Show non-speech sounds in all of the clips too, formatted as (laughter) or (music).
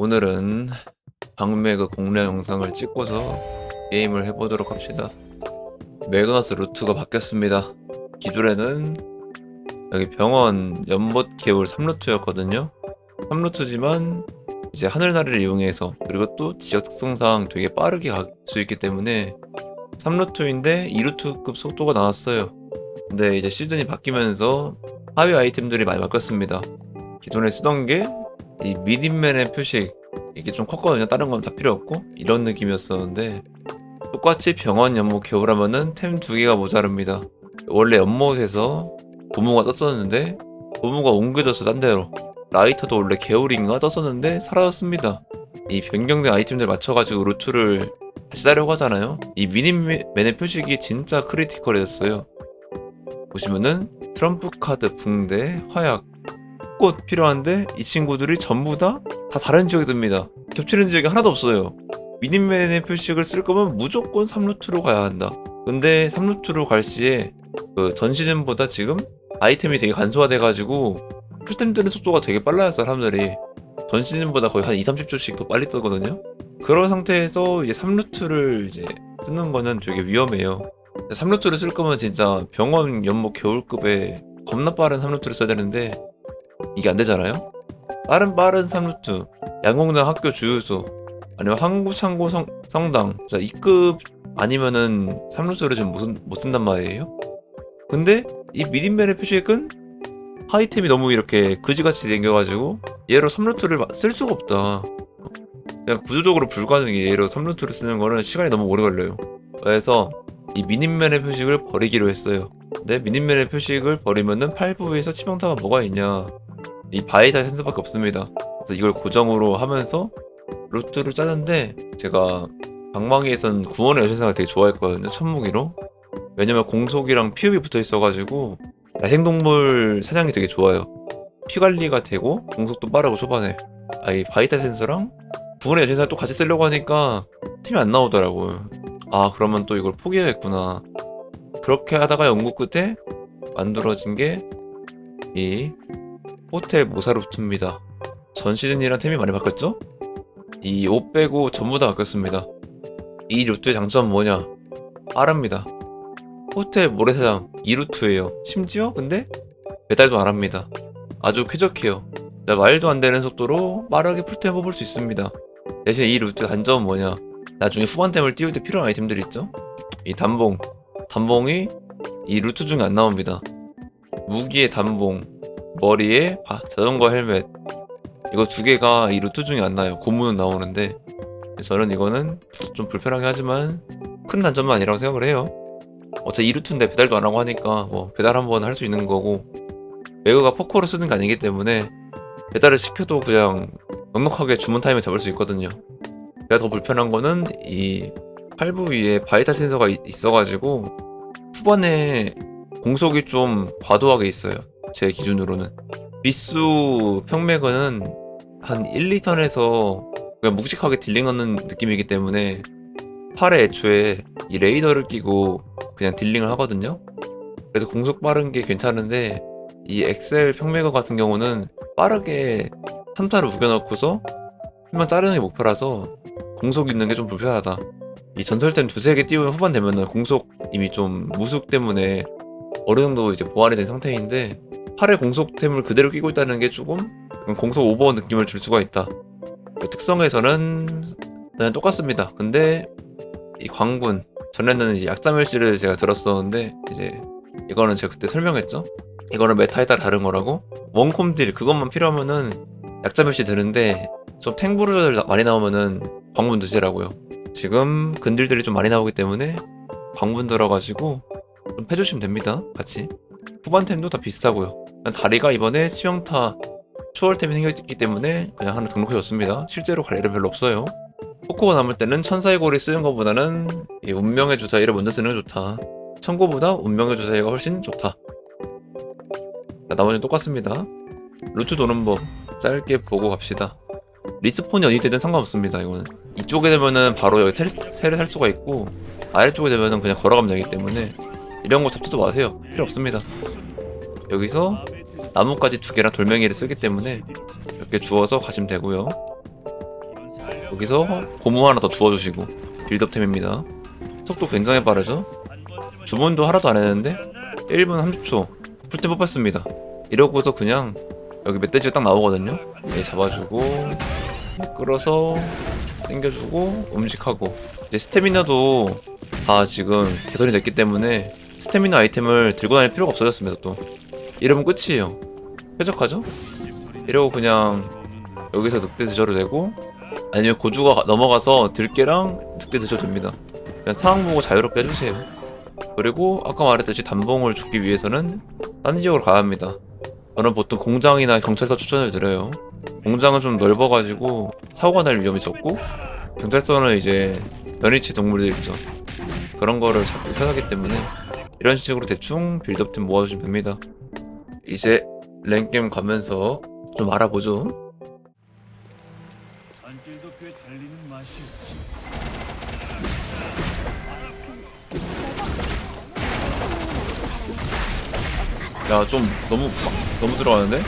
오늘은 방매그 공략 영상을 찍고서 게임을 해보도록 합시다. 매그너스 루트가 바뀌었습니다. 기존에는 여기 병원 연못 개울 3루트였거든요. 3루트지만 이제 하늘나리를 이용해서 그리고 또 지역 특성상 되게 빠르게 갈 수 있기 때문에 3루트인데 2루트급 속도가 나왔어요. 근데 이제 시즌이 바뀌면서 하위 아이템들이 많이 바뀌었습니다. 기존에 쓰던 게 이 미딘맨의 표식 이게 좀 컸거든요. 다른 건 다 필요 없고 이런 느낌이었었는데 똑같이 병원 연못 개울하면은 템 두 개가 모자릅니다. 원래 연못에서 고무가 떴었는데 고무가 옮겨져서 딴 데로 라이터도 원래 개울인가 떴었는데 사라졌습니다. 이 변경된 아이템들 맞춰가지고 루트를 다시 짜려고 하잖아요. 이 미니맨의 표식이 진짜 크리티컬해졌어요. 보시면은 트럼프 카드, 붕대, 화약, 꽃 필요한데 이 친구들이 전부 다 다 다른 지역에 듭니다. 겹치는 지역이 하나도 없어요. 미니맨의 표식을 쓸 거면 무조건 3루트로 가야 한다. 근데 3루트로 갈 시에 그 전 시즌보다 지금 아이템이 되게 간소화돼가지고 풀템 뜨는 속도가 되게 빨라요 사람들이 전 시즌보다 거의 한 2, 30초씩 더 빨리 뜨거든요. 그런 상태에서 이제 3루트를 이제 쓰는 거는 되게 위험해요. 3루트를 쓸 거면 진짜 병원 연목 겨울급에 겁나 빠른 3루트를 써야 되는데 이게 안 되잖아요. 다른 빠른 3루트, 양공장 학교 주유소, 아니면 항구창고 성, 성당, 자, 이급 아니면은 3루트를 지금 못, 쓴- 못 쓴단 말이에요. 근데 이 미린벨의 표식은 하이템이 너무 이렇게 그지같이 생겨가지고 얘로 3루트를 쓸 수가 없다. 그냥 구조적으로 불가능해. 얘로 3루트를 쓰는 거는 시간이 너무 오래 걸려요. 그래서 이 미닌맨의 표식을 버리기로 했어요. 근데 미닌맨의 표식을 버리면은 8부에서 치명타가 뭐가 있냐? 이 바이탈 센서밖에 없습니다. 그래서 이걸 고정으로 하면서 루트를 짜는데 제가 방망이에선 구원의 여신사가 되게 좋아했거든요. 천무기로. 왜냐면 공속이랑 피흡이 붙어 있어가지고 야생동물 사냥이 되게 좋아요. 피 관리가 되고 공속도 빠르고 초반에. 아이 바이탈 센서랑 구원의 여신사 또 같이 쓰려고 하니까 팀이 안 나오더라고요. 아 그러면 또 이걸 포기해야겠구나. 그렇게 하다가 연구 끝에 만들어진 게 이 호텔 모사루트입니다. 전 시즌이랑 템이 많이 바뀌었죠? 이 옷 빼고 전부 다 바뀌었습니다. 이 루트의 장점은 뭐냐? 빠릅니다. 호텔 모래사장 2루트예요. 심지어 근데 배달도 안 합니다. 아주 쾌적해요. 자, 말도 안 되는 속도로 빠르게 풀템 뽑을 수 있습니다. 대신 이 루트 단점은 뭐냐? 나중에 후반템을 띄울 때 필요한 아이템들 있죠? 이 단봉. 단봉이 이 루트 중에 안 나옵니다. 무기의 단봉, 머리에 바- 자전거 헬멧. 이거 두 개가 이 루트 중에 안 나요. 고무는 나오는데 저는 이거는 좀 불편하게 하지만 큰 단점은 아니라고 생각을 해요. 어차피 이 루트인데 배달도 안 하고 하니까 뭐 배달 한번 할 수 있는 거고 매그가 포커로 쓰는 게 아니기 때문에 배달을 시켜도 그냥 넉넉하게 주문 타임에 잡을 수 있거든요. 내가 더 불편한 거는 이 팔부 위에 바이탈 센서가 이- 있어가지고 후반에 공속이 좀 과도하게 있어요. 제 기준으로는 미수 평맥은 한 1, 2턴에서 그냥 묵직하게 딜링 하는 느낌이기 때문에 팔에 애초에 이 레이더를 끼고 그냥 딜링을 하거든요. 그래서 공속 빠른 게 괜찮은데 이 엑셀 평매거 같은 경우는 빠르게 3타를 우겨넣고서 한번 자르는 게 목표라서 공속 있는 게 좀 불편하다. 이 전설템 두세 개 띄우는 후반 되면은 공속 이미 좀 무숙 때문에 어느 정도 이제 보완이 된 상태인데 팔에 공속템을 그대로 끼고 있다는 게 조금 공속 오버 느낌을 줄 수가 있다. 그 특성에서는 똑같습니다. 근데 이 광군 전에는 이제 약자멸시를 제가 들었었는데 이제 이거는 제가 그때 설명했죠. 이거는 메타에 따라 다른 거라고 원콤 딜 그것만 필요하면은 약자멸시 드는데 좀 탱브루들 많이 나오면은 광분 드시라고요. 지금 근딜들이 좀 많이 나오기 때문에 광분 들어가지고 좀 해주시면 됩니다. 같이 후반템도 다 비슷하고요. 다리가 이번에 치명타 추월템이 생겼기 때문에 그냥 하나 등록해줬습니다. 실제로 갈 일은 별로 없어요. 포코가 남을 때는 천사의 골이 쓰는 것보다는 이 운명의 주사위를 먼저 쓰는 게 좋다. 천고보다 운명의 주사위가 훨씬 좋다. 자, 나머지는 똑같습니다. 루트 도는 법 짧게 보고 갑시다. 리스폰이 어디 되든 상관없습니다. 이거는 이쪽에 되면은 바로 여기 테레, 테레 할 수가 있고 아래쪽에 되면은 그냥 걸어가면 되기 때문에 이런 거 잡지도 마세요. 필요 없습니다. 여기서 나뭇가지 두 개랑 돌멩이를 쓰기 때문에 이렇게 주워서 가시면 되고요. 여기서 고무 하나 더 주워주시고 빌드업템입니다. 속도 굉장히 빠르죠? 주문도 하나도 안 했는데 1분 30초 풀템 뽑았습니다. 이러고서 그냥 여기 멧돼지가 딱 나오거든요. 얘 잡아주고 끌어서 당겨주고 음식하고. 이제 스태미나도 다 지금 개선이 됐기 때문에 스태미나 아이템을 들고 다닐 필요가 없어졌습니다 또 이러면 끝이에요. 쾌적하죠? 이러고 그냥 여기서 늑대 드셔도 되고 아니면 고주가 가- 넘어가서 들깨랑 늑대 드셔도 됩니다. 그냥 상황 보고 자유롭게 해주세요. 그리고 아까 말했듯이 단봉을 죽기 위해서는 딴 지역으로 가야 합니다. 저는 보통 공장이나 경찰서 추천을 드려요. 공장은 좀 넓어가지고 사고가 날 위험이 적고 경찰서는 이제 연이치 동물들 있죠. 그런 거를 잡기 편하기 때문에 이런 식으로 대충 빌드업템 모아주시면 됩니다 이제 랭게임 가면서 좀 알아보죠 산길도 꽤 달리는 맛이 있지. 야 좀 너무 막, 너무 들어가는데?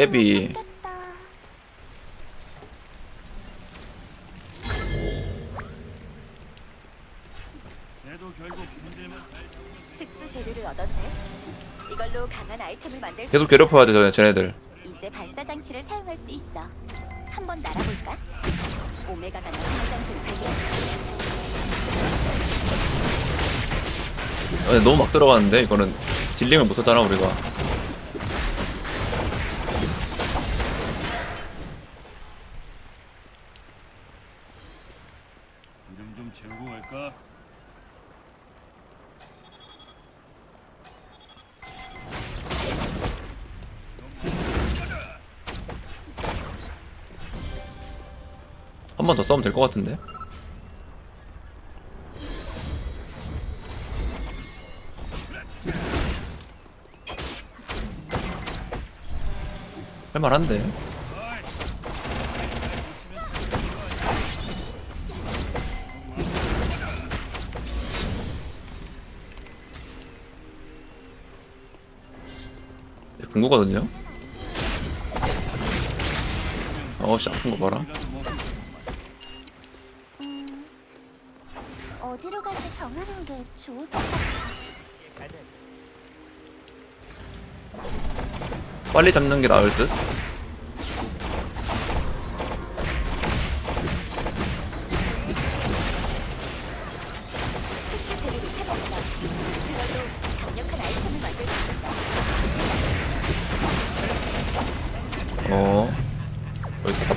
깨비 그래도 결국 문제만 잘 특수 재료를 얻었네. 이걸로 강한 아이템을 만들 수 계속 괴롭혀야 돼 저- 쟤네들 이제 발사 장치를 사용할 수 있어. 한번 날아볼까? 오메가가. 아, 너무 막 들어가는데 이거는 딜링을 못 하잖아 우리가 이름 좀 채우고 갈까? 한 번 더 싸우면 될 것 같은데 할만한데 궁구거든요. 어씨 아픈 거 봐라. 음, 어디로 갈지 정하는 게 좋을 것 같아. 빨리 잡는 게 나을 듯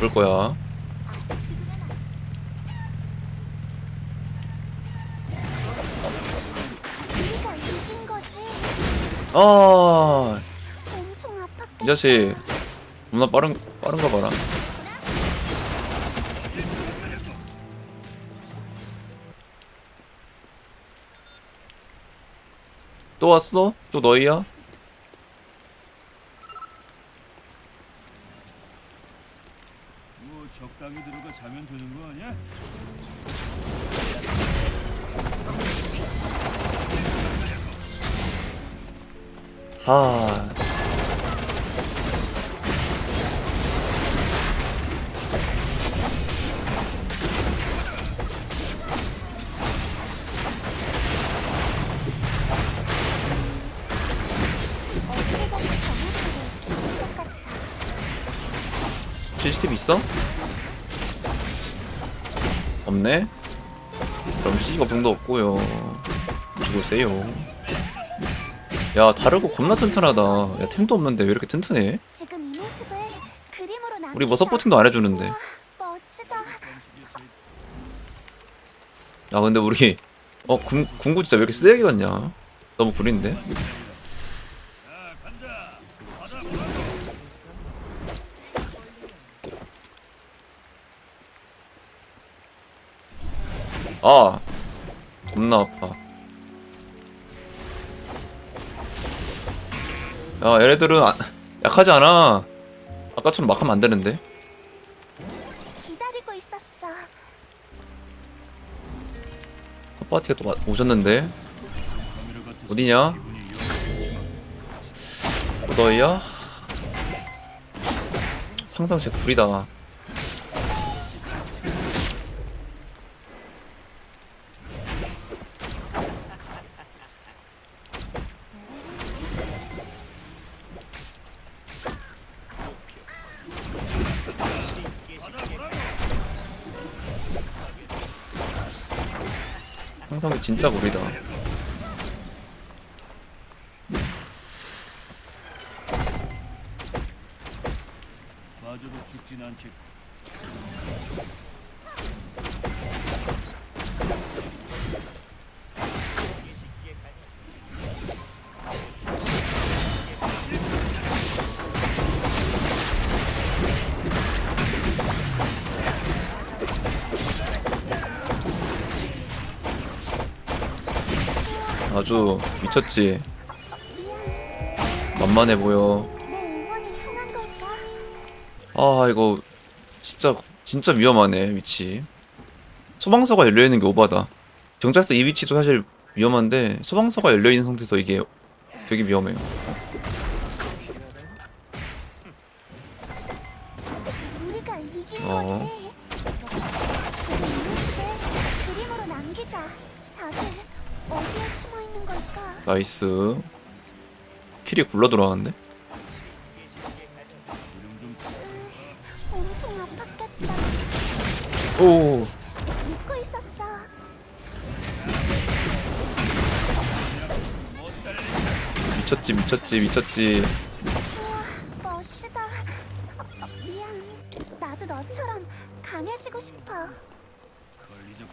잡을 거야. 아. 이 자식 겁나 빠른 빠른 거 봐라. 또 왔어? 또 너희야? 뭐 적당히 들어가 자면 되는 거 아니야? 아. CCTV 있어? 없네. 그럼 C 걱정도 없고요. 죽으세요. 야 다르고 겁나 튼튼하다. 야 템도 없는데 왜 이렇게 튼튼해? 우리 뭐 서포팅도 안 해주는데. 야 근데 우리 어 군, 군구 진짜 왜 이렇게 쓰레기 같냐 너무 구린데 아 겁나 아파 야 얘네들은 아, 약하지 않아 아까처럼 막 하면 안 되는데 기다리고 있었어. 첫 파티가 또 오셨는데 어디냐? 너희야? 상상 제 불이다 상상이 진짜 구리다. 아주 미쳤지. 만만해 보여. 아 이거 진짜 진짜 위험하네 위치. 소방서가 열려 있는 게 오바다. 경찰서 이 위치도 사실 위험한데 소방서가 열려 있는 상태에서 이게 되게 위험해요. 나이스. 킬이 굴러 엄청 아팠겠다. 오. 믿고 있었어. 미쳤지 미쳤지 미쳤지. 우와, 멋지다. 어, 어, 미안. 나도 너처럼 강해지고 싶어. 걸리적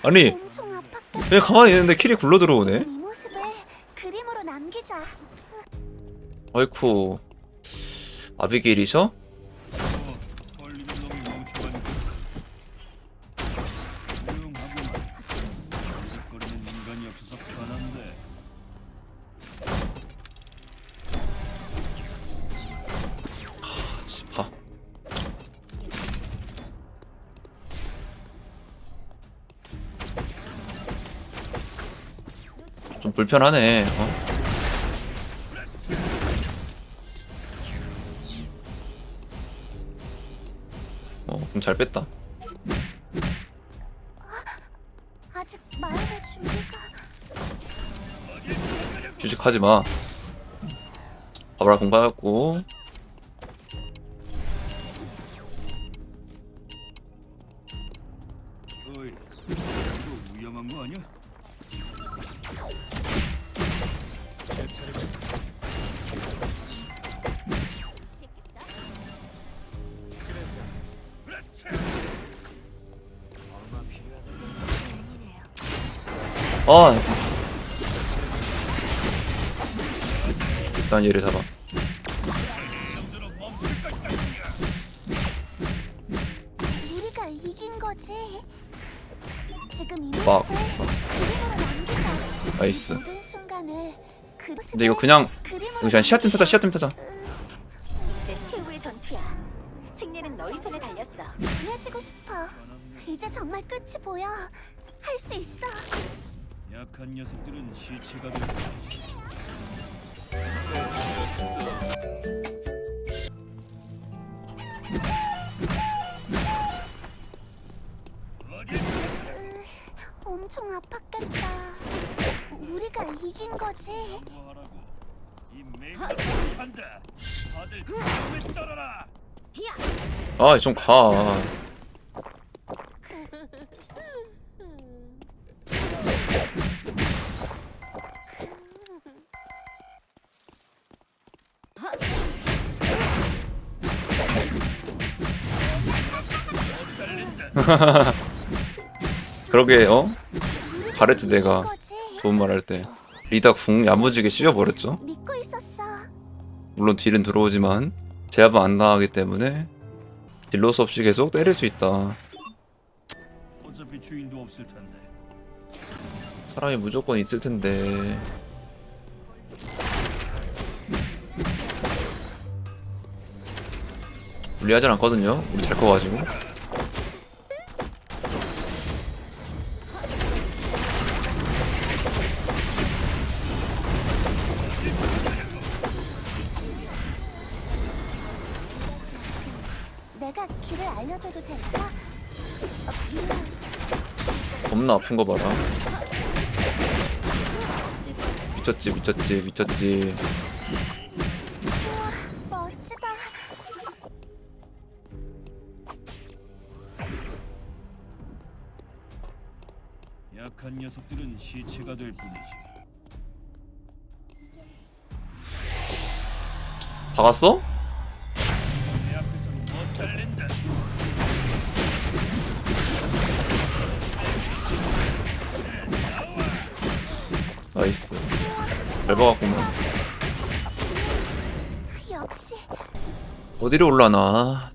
(laughs) 아니 엄청 아팠겠다. 그냥 가만히 있는데 킬이 굴러 들어오네. 아이쿠. 아비게일이셔? 어, 걸리는 놈이 잘 뺐다. 아직 마음의 준비가 주식하지 마. 어이 이거 위험한 거 아니야? 아. 일단 얘를 잡아. 우리가 이긴 거지. 지금 이 막. 모습을 그림으로 남기자. 나이스. 모든 순간을 그 근데 이거 그냥 그림으로. 이제 최후의 전투야. 승리는 너희 손에 달렸어. 강해지고 싶어. 이제 정말 끝이 보여. 할 수 있어. 약한 녀석들은 시체가 될 엄청 아팠겠다. 우리가 이긴 거지. 하라고 이 매가 한다 다들 왜 떨어라 아, 좀 가. (laughs) (laughs) 그러게 어? 가르치 내가. 좋은 말 할 때 리다 궁 야무지게 씌워버렸죠 믿고 있었어. 물론 딜은 들어오지만 제압은 안 당하기 때문에 딜로스 없이 계속 때릴 수 있다 어차피 주인도 없을 텐데 사람이 무조건 있을 텐데 불리하진 않거든요 우리 잘 커가지고 길을 알려줘도 될까? 겁나 아픈 거 봐라. 미쳤지 미쳤지 미쳤지. 우와, 멋지다. 약한 녀석들은 시체가 될 뿐이지. 박았어? 나이스. 잘 박았구만. 역시 어디로 올라나?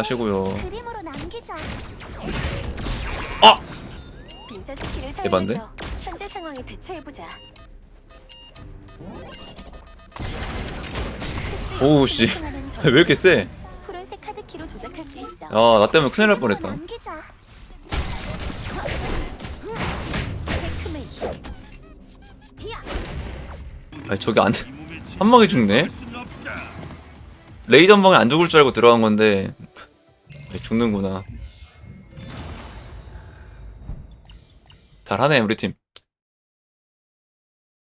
하시고요. 스킬을 에반데? 현재 상황에 대처해보자. 오우 씨. (laughs) 왜 이렇게 세? 아 나 때문에 큰일 날 뻔했다. 아니 저기 안한 방에 죽네. 레이저 한 방에 안 죽을 줄 알고 들어간 건데 죽는구나. 잘하네 우리 팀.